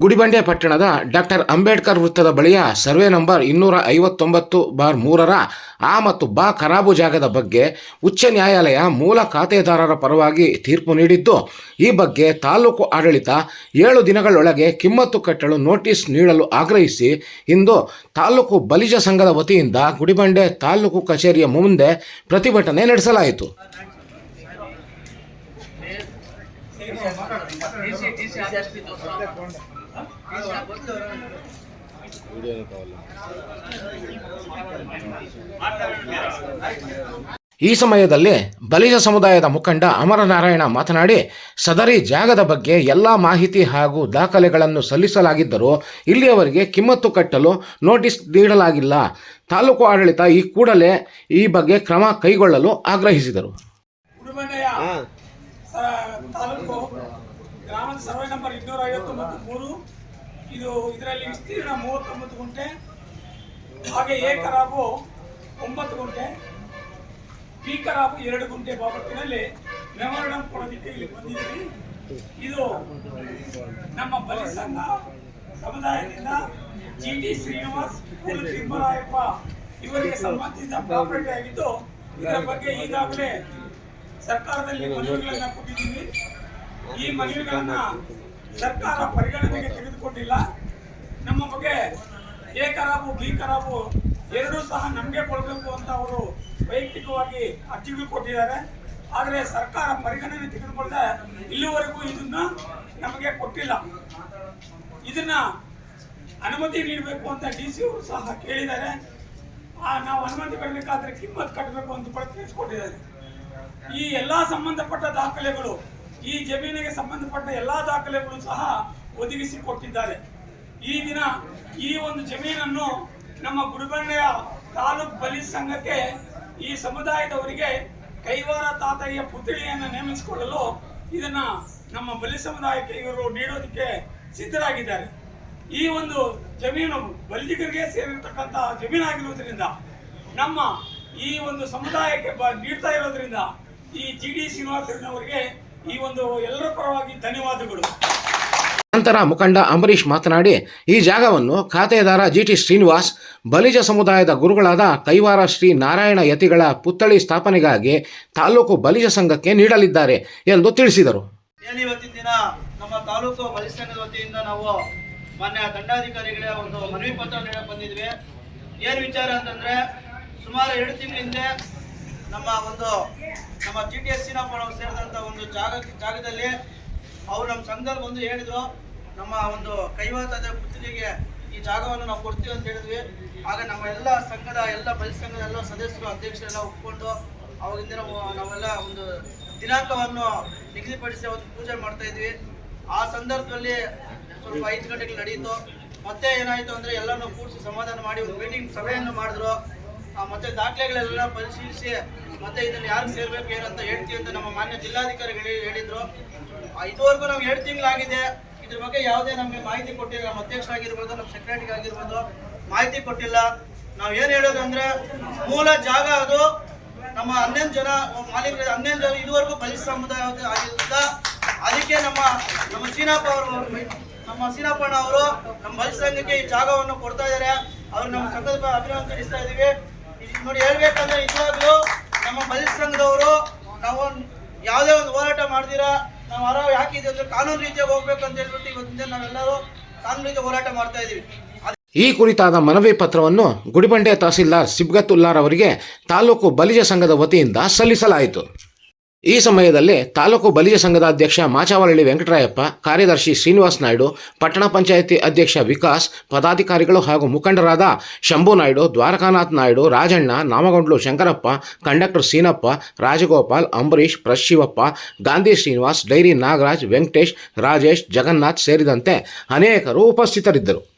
ಗುಡಿಬಂಡೆ ಪಟ್ಟಣದ ಡಾಕ್ಟರ್ ಅಂಬೇಡ್ಕರ್ ವೃತ್ತದ ಬಳಿಯ ಸರ್ವೆ ನಂಬರ್ ಇನ್ನೂರ ಐವತ್ತೊಂಬತ್ತು ಬಾರ್ ಮೂರರ ಆ ಮತ್ತು ಬಾ ಖರಾಬು ಜಾಗದ ಬಗ್ಗೆ ಉಚ್ಚ ನ್ಯಾಯಾಲಯ ಮೂಲ ಖಾತೆದಾರರ ಪರವಾಗಿ ತೀರ್ಪು ನೀಡಿದ್ದು, ಈ ಬಗ್ಗೆ ತಾಲೂಕು ಆಡಳಿತ ಏಳು ದಿನಗಳೊಳಗೆ ಕಿಮ್ಮತ್ತು ಕಟ್ಟಲು ನೋಟಿಸ್ ನೀಡಲು ಆಗ್ರಹಿಸಿ, ಇಂದು ತಾಲೂಕು ಬಲಿಜ ಸಂಘದ ವತಿಯಿಂದ ಗುಡಿಬಂಡೆ ತಾಲೂಕು ಕಚೇರಿಯ ಮುಂದೆ ಪ್ರತಿಭಟನೆ ನಡೆಸಲಾಯಿತು. ಈ ಸಮಯದಲ್ಲಿ ಬಲಿಜ ಸಮುದಾಯದ ಮುಖಂಡ ಅಮರನಾರಾಯಣ ಮಾತನಾಡಿ ಸದರಿ ಜಾಗದ ಬಗ್ಗೆ ಎಲ್ಲ ಮಾಹಿತಿ ಹಾಗೂ ದಾಖಲೆಗಳನ್ನು ಸಲ್ಲಿಸಲಾಗಿದ್ದರೂ ಇಲ್ಲಿಯವರೆಗೆ ಕಿಮ್ಮತ್ತು ಕಟ್ಟಲು ನೋಟಿಸ್ ನೀಡಲಾಗಿಲ್ಲ. ತಾಲೂಕು ಆಡಳಿತ ಈ ಕೂಡಲೇ ಈ ಬಗ್ಗೆ ಕ್ರಮ ಕೈಗೊಳ್ಳಲು ಆಗ್ರಹಿಸಿದರು. ತಾಲೂಕು ಗ್ರಾಮದ ಸರ್ವೆ ನಂಬರ್ ಇನ್ನೂರ ಐವತ್ತೊಂಬತ್ತು ಮೂರು. ಇದು ಇದರಲ್ಲಿ ವಿಸ್ತೀರ್ಣ ಮೂವತ್ತೊಂಬತ್ತು ಗುಂಟೆ, ಹಾಗೆ ಎ ಕರಾಬು ಒಂಬತ್ತು ಗುಂಟೆ ಬಿ ಖರಾಬು ಎರಡು ಗುಂಟೆ ಬಾಬತ್ತಿನಲ್ಲಿ ಮೆಮೊರಂಡಮ್ ಕೊಡೋದಕ್ಕೆ ಇಲ್ಲಿ ಬಂದಿದ್ದೀವಿ. ಇದು ನಮ್ಮ ಬಲಿ ಸಂಘ ಸಮುದಾಯದಿಂದ ಜಿ ಟಿ ಶ್ರೀನಿವಾಸ್ ತಿಮ್ಮರಾಯಪ್ಪ ಇವರಿಗೆ ಸಂಬಂಧಿಸಿದ ಪ್ರಾಪರ್ಟಿ ಆಗಿದ್ದು, ಇದರ ಬಗ್ಗೆ ಈಗಾಗಲೇ ಸರ್ಕಾರದಲ್ಲಿ ಮನವಿಗಳನ್ನ ಕೊಟ್ಟಿದ್ದೀವಿ. ಈ ಮನವಿಗಳನ್ನ ಸರ್ಕಾರ ಪರಿಗಣನೆಗೆ ತೆಗೆದುಕೊಂಡಿಲ್ಲ. ನಮ್ಮ ಬಗ್ಗೆ ಎ ಖರಾಬು ಬಿ ಖರಾಬು ಎರಡೂ ಸಹ ನಮಗೆ ಕೊಡಬೇಕು ಅಂತ ಅವರು ವೈಯಕ್ತಿಕವಾಗಿ ಅರ್ಜಿಗಳು ಕೊಟ್ಟಿದ್ದಾರೆ. ಆದರೆ ಸರ್ಕಾರ ಪರಿಗಣನೆ ತೆಗೆದುಕೊಳ್ಳದೆ ಇಲ್ಲಿವರೆಗೂ ಇದನ್ನ ನಮಗೆ ಕೊಟ್ಟಿಲ್ಲ. ಇದನ್ನ ಅನುಮತಿ ನೀಡಬೇಕು ಅಂತ ಡಿ ಸಿ ಅವರು ಸಹ ಕೇಳಿದ್ದಾರೆ. ನಾವು ಅನುಮತಿ ಕೊಡಬೇಕಾದ್ರೆ ಕಿಮ್ಮತ್ ಕಟ್ಟಬೇಕು ಅಂತ ಕೂಡ ತಿಳಿಸ್ಕೊಟ್ಟಿದ್ದಾರೆ ಈ ಎಲ್ಲಾ ಸಂಬಂಧಪಟ್ಟ ದಾಖಲೆಗಳು, ಈ ಜಮೀನಿಗೆ ಸಂಬಂಧಪಟ್ಟ ಎಲ್ಲಾ ದಾಖಲೆಗಳು ಸಹ ಒದಗಿಸಿ ಕೊಟ್ಟಿದ್ದಾರೆ. ಈ ದಿನ ಈ ಒಂದು ಜಮೀನನ್ನು ನಮ್ಮ ಗುರುಬಂಡೆಯ ತಾಲೂಕ್ ಬಲಿ ಸಂಘಕ್ಕೆ, ಈ ಸಮುದಾಯದವರಿಗೆ ಕೈವಾರ ತಾತಯ್ಯ ಪುತ್ಳಿಯನ್ನು ನೇಮಿಸಿಕೊಳ್ಳಲು ಇದನ್ನ ನಮ್ಮ ಬಲಿ ಸಮುದಾಯಕ್ಕೆ ಇವರು ನೀಡೋದಕ್ಕೆ ಸಿದ್ಧರಾಗಿದ್ದಾರೆ. ಈ ಒಂದು ಜಮೀನು ಬಲ್ಲಿಗರಿಗೆ ಸೇರಿರ್ತಕ್ಕಂಥ ಜಮೀನಾಗಿರುವುದರಿಂದ, ನಮ್ಮ ಈ ಒಂದು ಸಮುದಾಯಕ್ಕೆ ಬ, ನೀಡ್ತಾ ಇರೋದ್ರಿಂದ ಈ ಜಿ ಡಿ ಶ್ರೀನಿವಾಸನವರಿಗೆ ಈ ಒಂದು ಎಲ್ಲರ ಪರವಾಗಿ ಧನ್ಯವಾದಗಳು. ನಂತರ ಮುಖಂಡ ಅಂಬರೀಷ್ ಮಾತನಾಡಿ ಈ ಜಾಗವನ್ನು ಖಾತೆದಾರ ಜಿಟಿ ಶ್ರೀನಿವಾಸ್ ಬಲಿಜ ಸಮುದಾಯದ ಗುರುಗಳಾದ ಕೈವಾರ ಶ್ರೀ ನಾರಾಯಣ ಯತಿಗಳ ಪುತ್ಥಳಿ ಸ್ಥಾಪನೆಗಾಗಿ ತಾಲೂಕು ಬಲಿಜ ಸಂಘಕ್ಕೆ ನೀಡಲಿದ್ದಾರೆ ಎಂದು ತಿಳಿಸಿದರು. ಇವತ್ತಿನ ದಿನ ನಮ್ಮ ತಾಲೂಕು ಬಲಿಜ ಸಂಘದ ವತಿಯಿಂದ ನಾವು ಮಾನ್ಯ ದಂಡಾಧಿಕಾರಿಗಳ ಒಂದು ಮನವಿ ಪತ್ರ ಬಂದಿದ್ವಿ. ಏನು ವಿಚಾರ ಅಂತಂದ್ರೆ ಸುಮಾರು ಎರಡು ತಿಂಗಳ ಹಿಂದೆ ನಮ್ಮ ಒಂದು ನಮ್ಮ ಜಿ ಟಿ ಎಸ್ ಸೇರಿದಂಥ ಒಂದು ಜಾಗ ಜಾಗದಲ್ಲಿ ಅವರು ನಮ್ಮ ಸಂಘದಲ್ಲಿ ಬಂದು ಹೇಳಿದ್ರು, ನಮ್ಮ ಒಂದು ಕೈವಾತದ ಪುತ್ರಿಗೆ ಈ ಜಾಗವನ್ನು ನಾವು ಕೊಡ್ತೀವಿ ಅಂತ ಹೇಳಿದ್ವಿ. ಆಗ ನಮ್ಮ ಎಲ್ಲ ಸಂಘದ ಎಲ್ಲ ಬಲಿ ಸಂಘದ ಎಲ್ಲ ಸದಸ್ಯರು, ಅಧ್ಯಕ್ಷರೆಲ್ಲ ಒಪ್ಕೊಂಡು ಅವಾಗಿಂದ ನಾವು ನಾವೆಲ್ಲ ಒಂದು ದಿನಾಂಕವನ್ನು ನಿಗದಿಪಡಿಸಿ ಅವತ್ತು ಪೂಜೆ ಮಾಡ್ತಾ ಇದ್ವಿ. ಆ ಸಂದರ್ಭದಲ್ಲಿ ಸ್ವಲ್ಪ ಐದು ಗಂಟೆಗೆ ನಡೆಯಿತು. ಮತ್ತೆ ಏನಾಯಿತು ಅಂದರೆ ಎಲ್ಲರನ್ನೂ ಕೂರಿಸಿ ಸಮಾಧಾನ ಮಾಡಿ ಒಂದು ಮೀಟಿಂಗ್ ಸಭೆಯನ್ನು ಮಾಡಿದ್ರು. ಮತ್ತೆ ದಾಖಲೆಗಳೆಲ್ಲ ಪರಿಶೀಲಿಸಿ ಮತ್ತೆ ಇದನ್ನು ಯಾರು ಸೇರ್ಬೇಕು ಏನಂತ ಹೇಳ್ತೀವಿ ಅಂತ ನಮ್ಮ ಮಾನ್ಯ ಜಿಲ್ಲಾಧಿಕಾರಿಗಳು ಹೇಳಿದ್ರು. ಇದುವರೆಗೂ ನಾವು ಎರಡು ತಿಂಗಳಾಗಿದೆ. ಇದ್ರ ಬಗ್ಗೆ ಯಾವುದೇ ನಮಗೆ ಮಾಹಿತಿ ಕೊಟ್ಟಿಲ್ಲ. ನಮ್ಮ ಅಧ್ಯಕ್ಷರಾಗಿರ್ಬೋದು ನಮ್ಮ ಸೆಕ್ರೆಟರಿ ಆಗಿರ್ಬೋದು, ಮಾಹಿತಿ ಕೊಟ್ಟಿಲ್ಲ. ನಾವು ಏನು ಹೇಳೋದು ಅಂದ್ರೆ, ಮೂಲ ಜಾಗ ಅದು. ನಮ್ಮ ಹನ್ನೊಂದು ಜನ ಮಾಲೀಕರು, ಹನ್ನೊಂದು ಜನ ಇದುವರೆಗೂ ಬಲಿ ಸಮುದಾಯ ಆಗಿರುತ್ತ ಅದಕ್ಕೆ ನಮ್ಮ ನಮ್ಮ ಸೀನಪ್ಪ ಅವರು, ನಮ್ಮ ಸೀನಪ್ಪಣ್ಣ ಅವರು ನಮ್ಮ ಬಲಿ ಸಂಘಕ್ಕೆ ಈ ಜಾಗವನ್ನು ಕೊಡ್ತಾ ಇದ್ದಾರೆ ಅವ್ರು ನಮ್ಮ ಸಂಘದ ಅಭಿನಂದಿಸ್ತಾ ಇದ್ದೀವಿ ನೋಡಿ ಹೇಳ್ಬೇಕಂದ್ರೆ ನಿಜವಾಗ್ಲೂ ನಮ್ಮ ಬಲಿಷ್ಠ ಸಂಘದವರು ನಾವು ಯಾವುದೇ ಒಂದು ಹೋರಾಟ ಮಾಡ್ದಿರಾ ನಾವು ಹೊರ ಯಾಕಿದೆ ಅಂದ್ರೆ ಕಾನೂನು ರೀತಿಯಾಗಿ ಹೋಗ್ಬೇಕು ಅಂತ ಹೇಳ್ಬಿಟ್ಟು ಇವತ್ತಿಂದ ನಾವೆಲ್ಲರೂ ಕಾನೂನು ರೀತಿಯ ಹೋರಾಟ ಮಾಡ್ತಾ ಇದೀವಿ ಈ ಕುರಿತಾದ ಮನವಿ ಪತ್ರವನ್ನು ಗುಡಿಬಂಡೆ ತಹಸೀಲ್ದಾರ್ ಸಿಬ್ಗತ್ತುಲ್ಲಾರ್ ಅವರಿಗೆ ತಾಲೂಕು ಬಲಿಜ ಸಂಘದ ವತಿಯಿಂದ ಸಲ್ಲಿಸಲಾಯಿತು. ಈ ಸಮಯದಲ್ಲಿ ತಾಲೂಕು ಬಲಿಜ ಸಂಘದ ಅಧ್ಯಕ್ಷ ಮಾಚಾವರಳ್ಳಿ ವೆಂಕಟರಾಯಪ್ಪ, ಕಾರ್ಯದರ್ಶಿ ಶ್ರೀನಿವಾಸ್ ನಾಯ್ಡು, ಪಟ್ಟಣ ಪಂಚಾಯಿತಿ ಅಧ್ಯಕ್ಷ ವಿಕಾಸ್, ಪದಾಧಿಕಾರಿಗಳು ಹಾಗೂ ಮುಖಂಡರಾದ ಶಂಭು ನಾಯ್ಡು, ದ್ವಾರಕಾನಾಥ್ ನಾಯ್ಡು, ರಾಜಣ್ಣ, ನಾಮಗೊಂಡ್ಲು ಶಂಕರಪ್ಪ, ಕಂಡಕ್ಟರ್ ಸೀನಪ್ಪ, ರಾಜಗೋಪಾಲ್, ಅಂಬರೀಷ್, ಪ್ರಶಿವಪ್ಪ, ಗಾಂಧಿ ಶ್ರೀನಿವಾಸ್, ಡೈರಿ ನಾಗರಾಜ್, ವೆಂಕಟೇಶ್, ರಾಜೇಶ್, ಜಗನ್ನಾಥ್ ಸೇರಿದಂತೆ ಅನೇಕರು ಉಪಸ್ಥಿತರಿದ್ದರು.